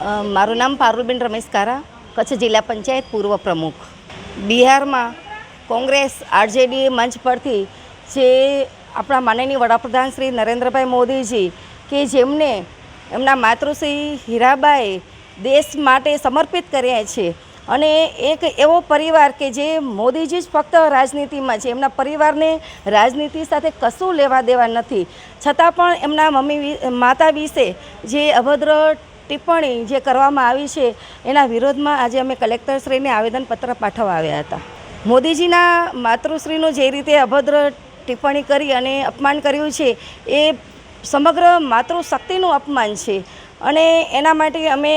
મારું નામ પારુલબેન રમેશ કારા, કચ્છ જિલ્લા પંચાયત પૂર્વ પ્રમુખ. બિહારમાં કોંગ્રેસ, આરજેડી મંચ પરથી જે આપણા માનનીય વડાપ્રધાન શ્રી નરેન્દ્રભાઈ મોદીજી કે જેમને એમના માતૃશ્રી હીરાબાએ દેશ માટે સમર્પિત કર્યા છે અને એક એવો પરિવાર કે જે મોદીજી જ ફક્ત રાજનીતિમાં છે, એમના પરિવારને રાજનીતિ સાથે કશું લેવા દેવા નથી. છતાં પણ એમના મમ્મી માતા વિશે જે અભદ્ર ટિપ્પણી જે કરવામાં આવી છે, એના વિરોધમાં આજે અમે કલેક્ટરશ્રીને આવેદનપત્ર પાઠવવા આવ્યા હતા. મોદીજીના માતૃશ્રીનું જે રીતે અભદ્ર ટિપ્પણી કરી અને અપમાન કર્યું છે, એ સમગ્ર માતૃશક્તિનું અપમાન છે. અને એના માટે અમે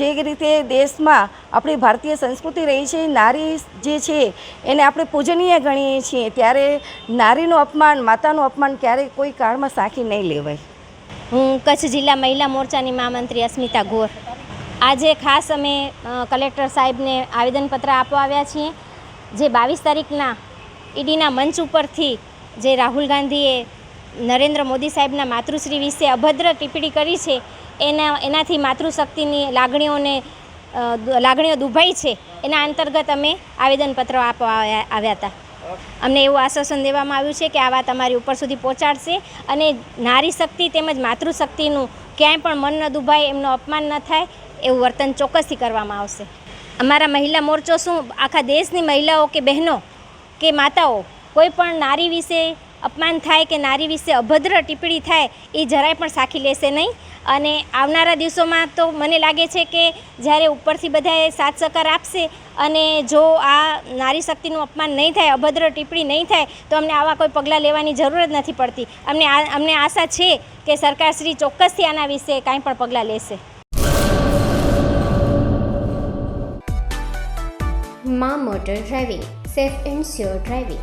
જે રીતે દેશમાં આપણી ભારતીય સંસ્કૃતિ રહી છે, નારી જે છે, એને આપણે પૂજનીય ગણીએ છીએ, ત્યારે નારીનું અપમાન, માતાનું અપમાન ક્યારેય કોઈ કાળમાં સાંખી નહીં લેવાય. હું કચ્છ જિલ્લા મહિલા મોરચાની મહામંત્રી અસ્મિતા ગોર. આજે ખાસ અમે કલેક્ટર સાહેબને આવેદનપત્ર આપવા આવ્યા છીએ. જે બાવીસ તારીખના ઈડીના મંચ ઉપરથી જે રાહુલ ગાંધીએ નરેન્દ્ર મોદી સાહેબના માતૃશ્રી વિશે અભદ્ર ટિપ્પણી કરી છે, એના, એનાથી માતૃશક્તિની લાગણીઓને લાગણીઓ દુભાઈ છે, એના અંતર્ગત અમે આવેદનપત્ર આપવા આવ્યા હતા. અમને એવું આશ્વાસન દેવામાં આવ્યું છે કે આવા તમારી ઉપર સુધી પહોંચાડશે અને નારી શક્તિ તેમજ માતૃશક્તિનું ક્યાંય પણ મન ન દુભાય, એમનું અપમાન ન થાય, એવું વર્તન ચોક્કસથી કરવામાં આવશે. અમારા મહિલા મોરચો શું? આખા દેશની મહિલાઓ કે બહેનો કે માતાઓ, કોઈ પણ નારી વિશે અપમાન થાય કે નારી વિશે અભદ્ર ટિપ્પણી થાય, એ જરાય પણ સાખી લેશે નહીં. અને આવનારા દિવસોમાં તો મને લાગે છે કે જ્યારે ઉપરથી બધાએ સાથ સહકાર આપશે અને જો આ નારી શક્તિનું અપમાન નહીં થાય, અભદ્ર ટિપ્પણી નહીં થાય, તો અમને આવા કોઈ પગલાં લેવાની જરૂર જ નથી પડતી. અમને અમને આશા છે કે સરકારશ્રી ચોક્કસથી આના વિશે કાંઈ પણ પગલાં લેશે. મા motor driving, safe and sure driving.